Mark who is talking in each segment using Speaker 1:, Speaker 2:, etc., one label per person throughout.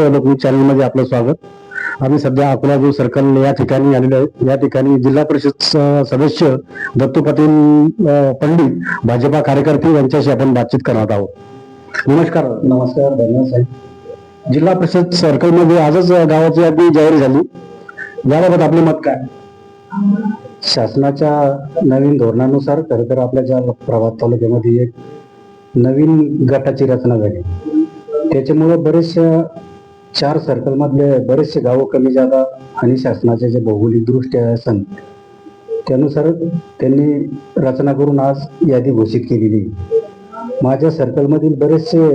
Speaker 1: महाराष्ट्र लोकमत चॅनलमध्ये आपलं स्वागत. आम्ही सध्या अकोला जो सर्कल या ठिकाणी आलेलो आहे. या ठिकाणी जिल्हा परिषद सदस्य दत्तू पाटील पंडित भाजपा कार्यकर्ते यांच्याशी आपण बातचीत करणार आहोत. नमस्कार.
Speaker 2: नमस्कार धन्यवाद साहेब.
Speaker 1: जिल्हा परिषद सर्कलमध्ये आजच गावाची यादी जाहीर झाली. याबाबत आपले मत काय?
Speaker 2: शासनाच्या नवीन धोरणानुसार खरं तर आपल्या ज्या प्रभात तालुक्यामध्ये एक नवीन गटाची रचना झाली. त्याच्यामुळे बरेचशा चार सर्कलमधले बरेचसे गावं कमी जादा आणि शासनाचे जे भौगोलिक दृष्ट्या असन त्यानुसार त्यांनी रचना करून आज यादी घोषित केलेली माझ्या सर्कलमधील बरेचसे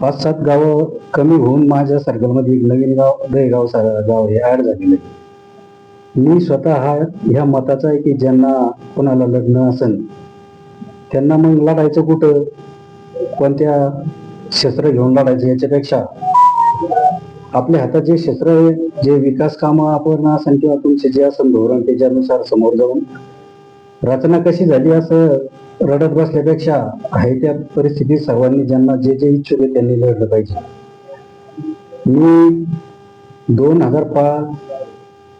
Speaker 2: पाच सात गावं कमी होऊन माझ्या सर्कलमध्ये एक नवीन गाव दहेगाव सा- गाव हे ॲड झालेलं आहे. मी स्वतः हा ह्या मताचा आहे की ज्यांना कोणाला लग्न असेल त्यांना मग लढायचं कुठं? कोणत्या शस्त्र घेऊन लढायचं याच्यापेक्षा आपल्या हातात जे क्षेत्र आहे जे विकास कामं आपण असेल किंवा तुमचे जे असेल धोरण त्याच्यानुसार समोर जाऊन रचना कशी झाली असं रडत बसल्यापेक्षा आहे त्या परिस्थितीत सर्वांनी ज्यांना जे जे इच्छुक आहे त्यांनी लढलं पाहिजे. मी दोन हजार पाच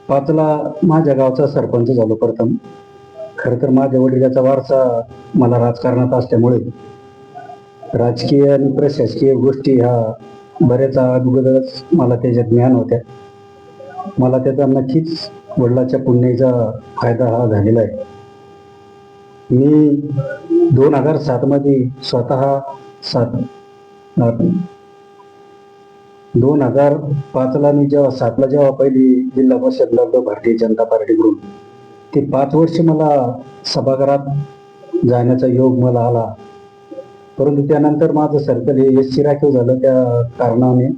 Speaker 2: पाचला माझ्या गावचा सरपंच झालो प्रथम. खर तर माझ्या वडिलाचा वारसा मला राजकारणात असल्यामुळे राजकीय आणि प्रशासकीय गोष्टी ह्या बऱ्याच अगोदरच मला त्याच्यात ज्ञान होत्या. मला त्याचा नक्कीच वडिलाच्या पुण्याचा फायदा हा झालेला आहे. मी दोन हजार सात मध्ये स्वतः सात दोन हजार पाचला मी जेव्हा सातला जेव्हा पहिली जिल्हा परिषद लढलो भारतीय जनता पार्टीकडून ते पाच वर्ष मला सभागृहात जाण्याचा योग मला आला. परंतु त्यानंतर माझं सर्कल हे एस सी राखीव झालं त्या कारणाने.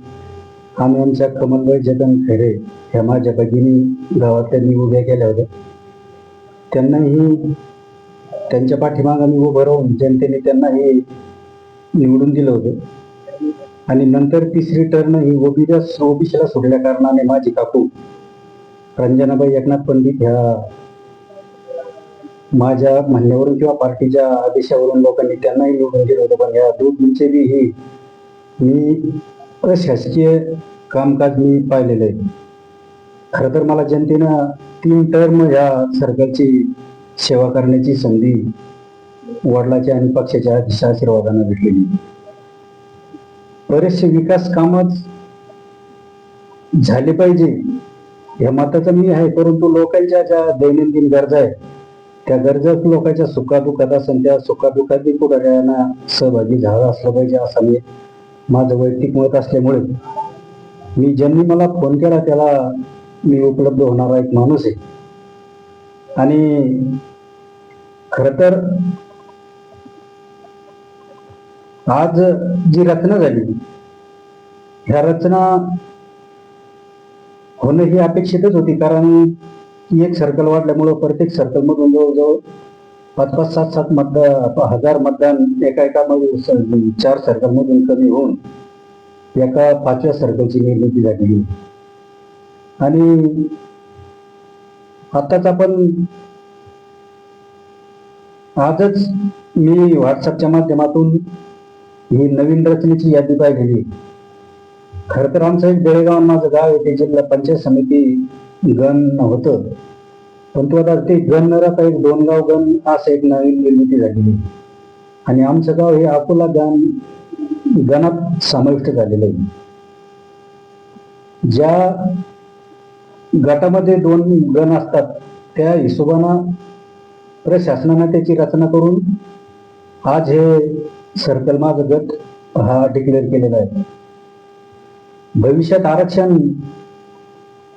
Speaker 2: आम्ही आमच्या कमलबाई जगन खैरे ह्या माझ्या भगिनी गावात त्यांनी उभ्या केल्या होत्या त्यांनाही त्यांच्या पाठीमागं मी उभं राहून जनतेने त्यांना हे निवडून दिलं होतं. आणि नंतर तिसरी टर्न ही ओबीच्या ओबीसीला सोडल्या कारणाने माझी काकू रंजनाबाई एकनाथ पंडित ह्या माझ्या म्हणण्यावरून किंवा पार्टीच्या आदेशावरून लोकांनी त्यांनाही निवडून दिलं होतं पण या दोघींचे ही मी अशासकीय कामकाज मी पाहिलेलं आहे. खरं तर मला जनतेनं तीन टर्म ह्या सरकारची सेवा करण्याची संधी वडिलाच्या आणि पक्षाच्या आशीर्वादानं भेटलेली बरेचसे विकास कामच झाले पाहिजे या मताचं मी आहे परंतु लोकांच्या ज्या दैनंदिन गरजा आहेत त्या गरजच लोकांच्या सुखादुखात असेल त्या सुखादुखात पुढाऱ्यांना सहभागी झाला असलं पाहिजे असं मी माझं वैयक्तिक मत असल्यामुळे. मी ज्यांनी मला फोन केला त्याला मी उपलब्ध होणारा एक माणूस आहे. आणि खर तर आज जी रचना झाली ह्या रचना होणं ही अपेक्षितच होती. कारण एक सर्कल वाढल्यामुळं प्रत्येक सर्कल मधून जवळजवळ पाच पाच सात सात मतदान हजार मतदान एका एका मध्ये चार सर्कल मधून कमी होऊन एका पाचव्या सर्कलची निर्मिती झालेली आणि आताच आपण आजच मी व्हॉट्सअपच्या माध्यमातून ही नवीन रचनेची यादी पाहिलेली खर तर आमचं एक बेळगाव माझं गाव आहे ते जिल्हा पंचायत समिती गण होतं. पण तो आता ते गण न राहता एक दोन गाव गण असं एक नवीन निर्मिती झालेली आणि आमचं गाव हे अकोला गण गणात समाविष्ट झालेलं आहे. ज्या गटामध्ये दोन गण असतात त्या हिशोबानं प्रशासनानं त्याची रचना करून आज हे सर्कल माझं गट हा डिक्लेअर केलेला आहे. भविष्यात आरक्षण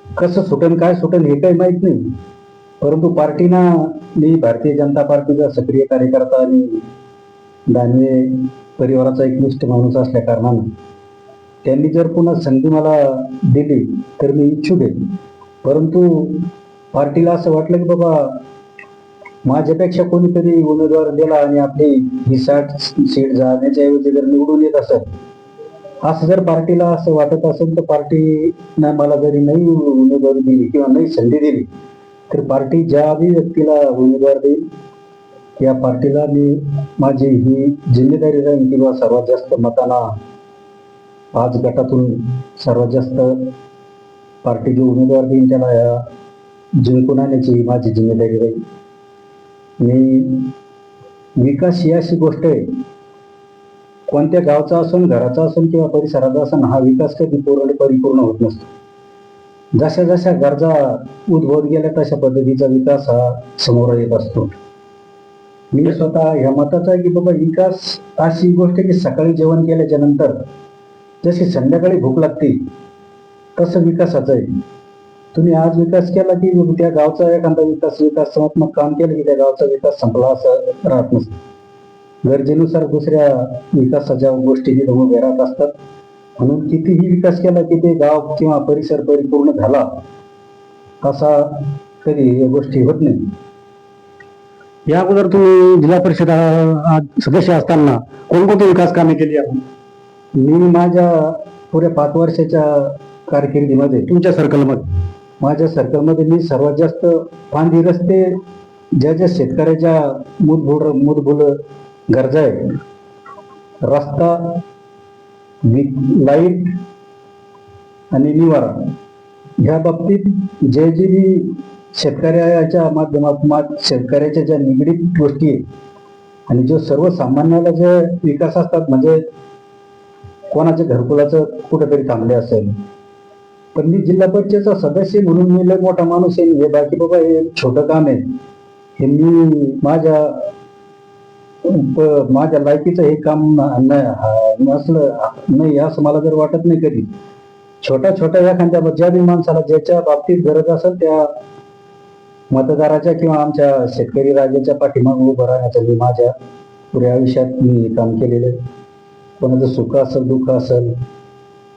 Speaker 2: कसं सुटेल काय सुटेल हे काही माहीत नाही. परंतु पार्टीनं मी भारतीय जनता पार्टीचा सक्रिय कार्यकर्ता आणि दानवे परिवाराचा एक निष्ठ माणूस असल्या कारणानं त्यांनी जर पुन्हा संधी मला दिली तर मी इच्छुक आहे. परंतु पार्टीला असं वाटलं की बाबा माझ्यापेक्षा कोणीतरी उमेदवार दिला आणि आपली ही साठ सीट जाण्याच्या ऐवजी जर निवडून येत असेल असं जर पार्टीला असं वाटत असेल तर पार्टीनं मला जरी नाही उमेदवारी दिली किंवा नाही संधी दिली तर पार्टी ज्या बी व्यक्तीला उमेदवार देईल या पार्टीला मी माझी ही जिम्मेदारी राहील किंवा सर्वात जास्त मताना पाच गटातून सर्वात जास्त पार्टी जे उमेदवार देईन त्याला या जिंकून आणण्याची माझी जिम्मेदारी राहील. मी विकास ही अशी गोष्ट आहे कोणत्या गावचा असून घराचा असून किंवा परिसराचा असून हा विकास कधी पूर्ण परिपूर्ण होत नसतो. जशा जशा गरजा उद्भवत गेल्या तशा पद्धतीचा विकास हा समोर येत असतो. मी स्वतः ह्या मताचा आहे की बाबा विकास अशी गोष्ट आहे की सकाळी जेवण केल्याच्यानंतर जशी संध्याकाळी भूक लागते तसं विकासाचं आहे. तुम्ही आज विकास केला की त्या गावचा एखादा विकास विकासात्मक काम केलं की त्या गावचा विकास संपला असं राहत नसतं. गरजेनुसार दुसऱ्या विकासाच्या गोष्टी तिथं राहत असतात. म्हणून कितीही विकास केला की ते गाव किंवा परिसर परिपूर्ण झाला असा कधी या गोष्टी होत नाही.
Speaker 1: या अगोदर तुम्ही जिल्हा परिषद सदस्य असताना कोणकोणती विकास कामे केली आपण?
Speaker 2: मी माझ्या पुऱ्या पाच वर्षाच्या कारकिर्दीमध्ये
Speaker 1: तुमच्या सर्कलमध्ये
Speaker 2: माझ्या सर्कलमध्ये मी सर्वात जास्त फांदी रस्ते ज्या ज्या शेतकऱ्याच्या मूलभूत मूलभूत गरजा आहे रस्ता लाइट आणि निवारा ह्या बाबतीत जे जे मी शेतकऱ्याच्या माध्यमात शेतकऱ्याच्या ज्या निगडीत गोष्टी आणि जो सर्वसामान्याला जे विकास असतात म्हणजे कोणाच्या घरकुलाचं कुठेतरी थांबले असेल. पण मी जिल्हा परिषदेचा सदस्य म्हणून मी लय मोठा माणूस आहे हे बाकी बाबा हे छोटं काम आहे. हे मी माझ्या प- माझ्या लायकीचं हे काम न- न- नसलं नाही असं मला जर वाटत नाही कधी. छोट्या छोट्या एखाद्या ज्या बी माणसाला ज्याच्या बाबतीत गरज असेल त्या मतदाराच्या किंवा आमच्या शेतकरी राजाच्या पाठीमागे उभं राहण्याचं मी माझ्या पुऱ्या आयुष्यात मी काम केलेलं आहे. कोणाचं सुख असेल दुःख असेल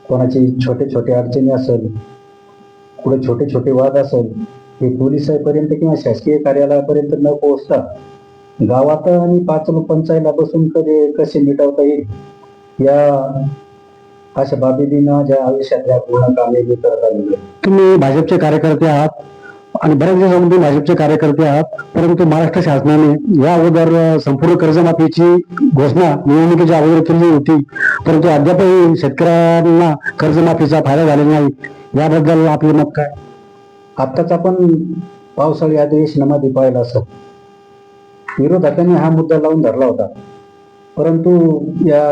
Speaker 2: कोणाची छोटे छोटे अडचणी असेल कुठे छोटे छोटे वाद असेल हे पोलिसांपर्यंत किंवा शासकीय कार्यालयापर्यंत न पोहोचता गावात आणि पाच पंचायला बसून कधी कसे मिटवता येईल? या अशा बाबी माझ्या आयुष्यातल्या पूर्ण कामे मी करत आलेलो.
Speaker 1: तुम्ही भाजपचे कार्यकर्ते आहात आणि बऱ्याच तुम्ही भाजपचे कार्यकर्ते आहात परंतु महाराष्ट्र शासनाने या अगोदर संपूर्ण कर्जमाफीची घोषणा निवडणुकीच्या अगोदर केली होती परंतु अद्यापही शेतकऱ्यांना कर्जमाफीचा फायदा झालेला नाही. याबद्दल आपले मत काय?
Speaker 2: आत्ताच आपण पावसाळी अधिवेशनामध्ये पाहिला असं. विरोधकांनी हा मुद्दा लावून धरला होता. परंतु या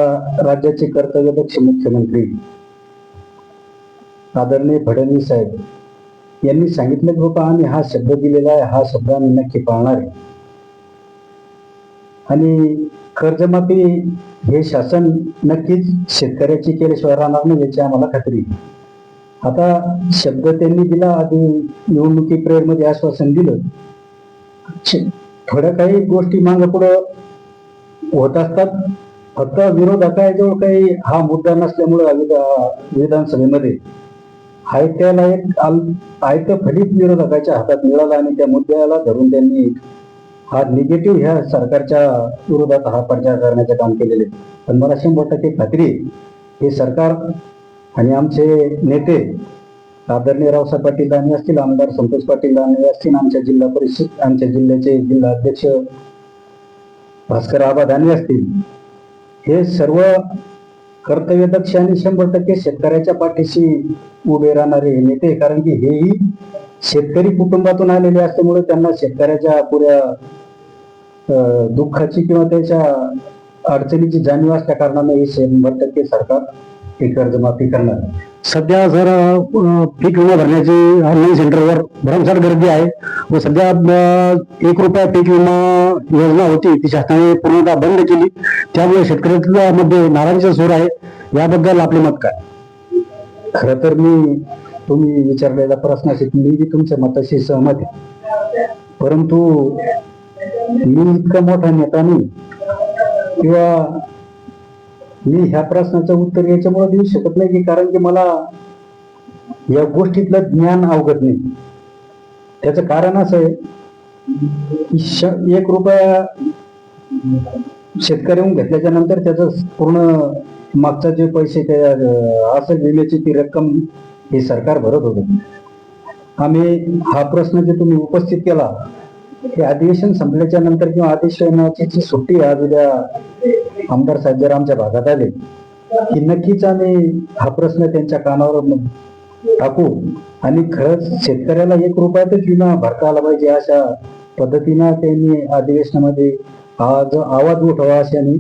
Speaker 2: राज्याचे कर्तव्यदक्ष मुख्यमंत्री आदरणीय फडणवीस साहेब यांनी सांगितलं की बाबा आम्ही हा शब्द दिलेला आहे हा शब्द आम्ही नक्की पाळणार आहे. आणि कर्जमाफी हे शासन नक्कीच शेतकऱ्याची केल्याशिवाय राहणार नाही याची आम्हाला खात्री आता शब्द त्यांनी दिला आधी निवडणुकी प्रेरमध्ये आश्वासन दिलं. थोड्या काही गोष्टी मागे पुढं होत असतात. फक्त विरोधकाजवळ काही हा मुद्दा नसल्यामुळं विधानसभेमध्ये हाय त्याला एक आयत फलित विरोधकाच्या हातात मिळाला आणि त्या मुद्द्याला धरून त्यांनी हा निगेटिव्ह ह्या सरकारच्या विरोधात हा प्रचार करण्याचे काम केलेले पण मला शंभर टक्के खात्री हे सरकार आणि आमचे नेते आदरणीय रावसाहेब पाटील दानवे असतील आमदार संतोष पाटील दानवे असतील आमच्या जिल्हा परिषद आमच्या जिल्ह्याचे जिल्हा अध्यक्ष भास्कर आबा दानवे असतील. हे सर्व कर्तव्यदक्ष आणि शंभर टक्के शेतकऱ्याच्या पाठीशी उभे राहणारे नेते कारण की हेही शेतकरी कुटुंबातून आलेले असल्यामुळे त्यांना शेतकऱ्याच्या पुऱ्या अं, दुःखाची किंवा त्याच्या अडचणीची जाणीव असल्या कारणाने हे शंभर टक्के सरकार ते कर्जमाफी करणार.
Speaker 1: सध्या सर पीक विमा भरण्याची ऑनलाईन सेंटरवर भरमसाठ गर्दी आहे. व सध्या एक रुपया पीक विमा योजना होती. ती शासनाने पूर्णतः बंद केली. त्यामुळे शेतकऱ्यांमध्ये नाराजीचा सूर आहे. याबद्दल आपले मत काय?
Speaker 2: खर तर मी तुम्ही विचारलेला प्रश्नाशी मी तुमच्या मताशी सहमत आहे. परंतु मी इतका मोठा नेता नाही. किंवा मी ह्या प्रश्नाचं उत्तर याच्यामुळे देऊ शकत नाही की कारण की मला या गोष्टीतलं ज्ञान अवगत नाही. त्याचं कारण असं आहे की श- एक रुपया शेतकऱ्याहून घेतल्याच्या नंतर त्याचं पूर्ण मागचा जे पैसे त्या असं विम्याची ती रक्कम हे सरकार भरत होतं. आम्ही हा प्रश्न जे तुम्ही उपस्थित केला हे अधिवेशन संपल्याच्या नंतर किंवा अधिवेशनाची जी सुट्टी आज उद्या आमदार साहेब जर आमच्या भागात आले की नक्कीच आम्ही हा प्रश्न त्यांच्या कानावर टाकू. आणि खरंच शेतकऱ्याला एक रुपयातच विमा भरता आला पाहिजे अशा पद्धतीनं त्यांनी अधिवेशनामध्ये आज आवाज उठवा अशी आम्ही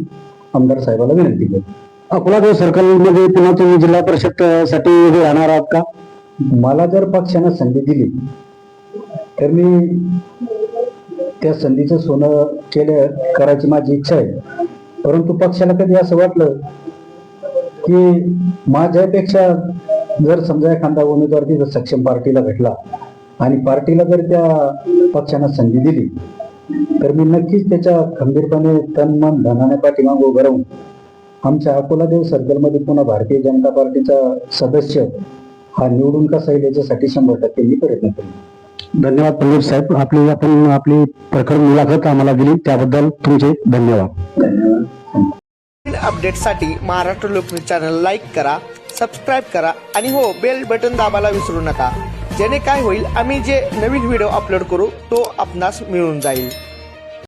Speaker 2: आमदार साहेबाला विनंती केली.
Speaker 1: अकोला सर्कलमध्ये पुन्हा तुम्ही जिल्हा परिषदसाठी उभे राहणार आहात का?
Speaker 2: मला जर पक्षानं संधी दिली तर मी त्या संधीचं सोनं केलं करायची माझी इच्छा आहे. परंतु पक्षाला कधी असं वाटलं की माझ्यापेक्षा जर समजा एखादा उमेदवार तिथं सक्षम पार्टीला भेटला आणि पार्टीला जर त्या पक्षानं संधी दिली तर मी नक्कीच त्याच्या खंबीरपणे तन मन धनाने पाठीमागं उभं राहून आमच्या अकोलादेव सर्कलमध्ये पुन्हा भारतीय जनता पार्टीचा सदस्य हा निवडून कसा येईल याच्यासाठी शंभर टक्के मी प्रयत्न करेन.
Speaker 1: धन्यवाद प्रदीप साहेब. आपली आपण आपली प्रखर मुलाखत आम्हाला दिली. त्याबद्दल तुमचे धन्यवाद.
Speaker 2: धन्यवाद.
Speaker 3: अपडेटसाठी महाराष्ट्र लोकन्यूज चॅनल लाईक करा सबस्क्राईब करा आणि हो बेल बटन दाबायला विसरू नका. जेणे काय होईल आम्ही जे नवीन व्हिडिओ अपलोड करू तो आपणास मिळून जाईल.